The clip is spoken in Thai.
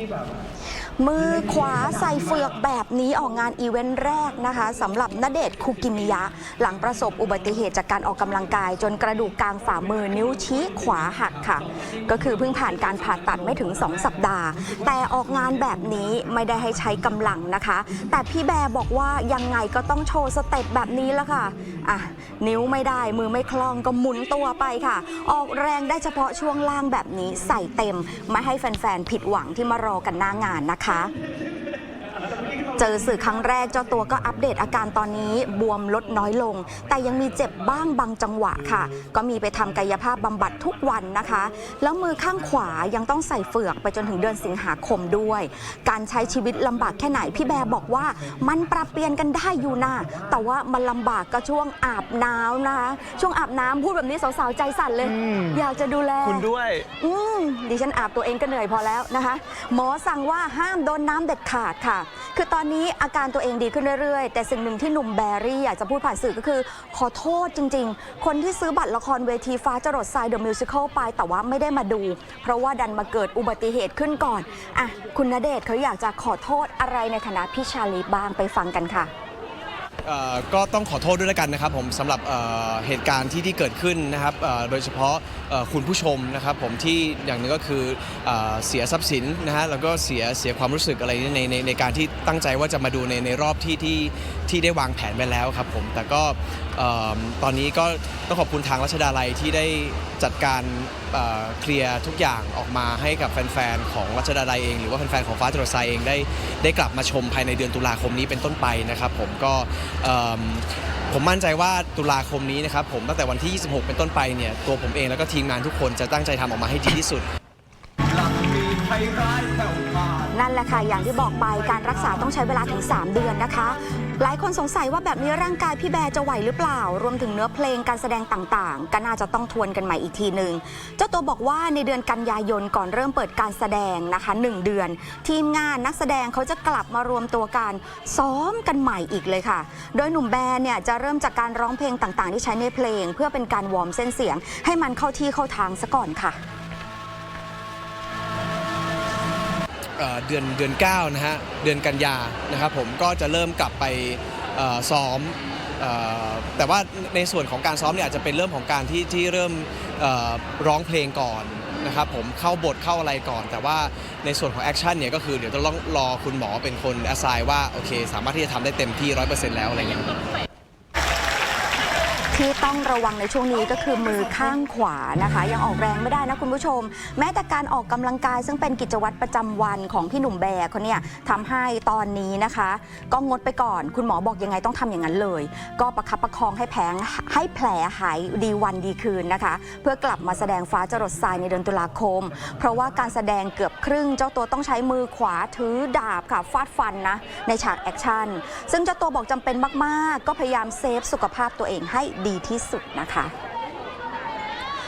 কি বাবা มือขวาใส่เฟือกแบบนี้ออกงานอีเวนต์แรกนะคะสำหรับณเดชคุกิมิยะ หลังประสบอุบัติเหตุจากการออกกำลังกาย จนกระดูกกลางฝ่ามือนิ้วชี้ขวาหักค่ะ ก็คือเพิ่งผ่านการผ่าตัดไม่ถึง 2 สัปดาห์ แต่ออกงานแบบนี้ไม่ได้ให้ใช้กำลังนะคะ แต่พี่แบร์บอกว่ายังไงก็ต้องโชว์สเต็ปแบบนี้ละค่ะอะ นิ้วไม่ได้มือไม่คล่องก็หมุนตัวไปค่ะ ออกแรงได้เฉพาะช่วงล่างแบบนี้ใส่เต็ม ไม่ให้แฟนๆผิดหวังที่มารอกันหน้างานนะคะ啥 เจอสื่อครั้งแรกเจ้าตัวก็อัปเดตอาการตอนนี้บวมลดน้อยลง แต่ยังมีเจ็บบ้างบางจังหวะค่ะ ก็มีไปทำกายภาพบำบัดทุกวันนะคะ แล้วมือข้างขวายังต้องใส่เฟือกไปจนถึงเดือนสิงหาคมด้วย การใช้ชีวิตลำบากแค่ไหนพี่แบร์บอกว่า มันปรับเปลี่ยนกันได้อยู่นะแต่ว่ามันลำบากก็ช่วงอาบน้ำนะคะ ช่วงอาบน้ำพูดแบบนี้สาวๆใจสั่นเลยอืมอยากจะดูแลคุณด้วยอืมดิฉันอาบตัวเองก็เหนื่อยพอแล้วนะคะ หมอสั่งว่าห้ามโดนน้ำเด็ดขาดค่ะ คือตอนนี้อาการตัวเองดีขึ้นเรื่อยๆ แต่สิ่งหนึ่งที่หนุ่มแบรี่อยากจะพูดผ่านสื่อก็คือ ขอโทษจริง ๆ คนที่ซื้อบัตรละครเวทีฟ้าจรดทรายเดอะมิวสิควลไป แต่ว่าไม่ได้มาดู เพราะว่าดันมาเกิดอุบัติเหตุขึ้นก่อนอะคุณณเดชน์เขาอยากจะขอโทษอะไรในฐานะพี่ชาลีบ้างไปฟังกันค่ะ เอ่อก็ต้องขอโทษด้วยแล้วกันนะครับผมสำหรับเอ่อเหตุการณ์ที่ที่เกิดขึ้นนะครับเอ่อโดยเฉพาะเอ่อคุณผู้ชมนะครับผมที่อย่างหนึงก็คือเอ่อเสียทรัพย์สินนะฮะแล้วก็เสียเสียความรู้สึกอะไรในในในการที่ตั้งใจว่าจะมาดูในในรอบที่ที่ที่ได้วางแผนไว้แล้วครับผมแต่ก็เอ่อตอนนี้ก็ต้องขอบคุณทางรัชดาลัยที่ได้จัดการเอ่อเคลียร์ทุกอย่างออกมาให้กับแฟนๆของรัชดาลัยเอง หรือว่าแฟนๆของฟ้าจรดทรายเองได้ได้กลับมาชมภายในเดือนตุลาคมนี้เป็นต้นไปนะครับผมก็ผมมั่นใจว่าตุลาคมนี้นะครับผมตั้งแต่วันที่ 26 เป็นต้นไปเนี่ยตัวผมเองแล้วก็ทีมงานทุกคนจะตั้งใจทำออกมาให้ดีที่สุด นั่นแหละค่ะ อย่างที่บอกไปการรักษาต้องใช้เวลาถึง 3 เดือนนะคะ หลายคนสงสัยว่าแบบนี้ร่างกายพี่แบร์จะไหวหรือเปล่า รวมถึงเนื้อเพลงการแสดงต่างๆ ก็น่าจะต้องทวนกันใหม่อีกทีหนึ่งเจ้าตัวบอกว่าในเดือนกันยายนก่อนเริ่มเปิดการแสดงนะคะ 1 เดือน ทีมงานนักแสดงเขาจะกลับมารวมตัวกันซ้อมกันใหม่อีกเลยค่ะ โดยหนุ่มแบร์เนี่ยจะเริ่มจากการร้องเพลงต่างๆ ที่ใช้ในเพลง เพื่อเป็นการวอร์มเส้นเสียง ให้มันเข้าที่เข้าทางซะก่อนค่ะ เอ่อเดือนเดือน9นะฮะเดือนกันยานะครับผมก็จะเริ่มกลับไปซ้อมแต่ว่าในส่วนของการซ้อมเนี่ยอาจจะเป็นเรื่องของการที่ที่เริ่มร้องเพลงก่อนนะครับผมเข้าบทเข้าอะไรก่อน แต่ว่าในส่วนของแอคชั่นเนี่ยก็คือเดี๋ยวจะต้องรอคุณหมอเป็นคนอสไซน์ว่าโอเค สามารถที่จะทำได้เต็มที่ 100%แล้วอะไรเงี้ย ที่ต้องระวังในช่วงนี้ก็คือมือข้างขวานะคะ ยังออกแรงไม่ได้นะคุณผู้ชม แม้แต่การออกกำลังกายซึ่งเป็นกิจวัตรประจำวันของพี่หนุ่มแบร์คนเนี่ยทำให้ตอนนี้นะคะ ก็งดไปก่อนคุณหมอบอกยังไงต้องทำอย่างนั้นเลย ก็ประคับประคองให้แผลให้แผลหายดีวันดีคืนนะคะ เพื่อกลับมาแสดงฟ้าจรดทรายในเดือนตุลาคม เพราะว่าการแสดงเกือบครึ่ง เจ้าตัวต้องใช้มือขวาถือดาบค่ะฟาดฟันนะในฉากแอคชั่นซึ่งเจ้าตัวบอกจำเป็นมากๆ ก็พยายามเซฟสุขภาพตัวเองให้ดีดีที่สุดนะคะ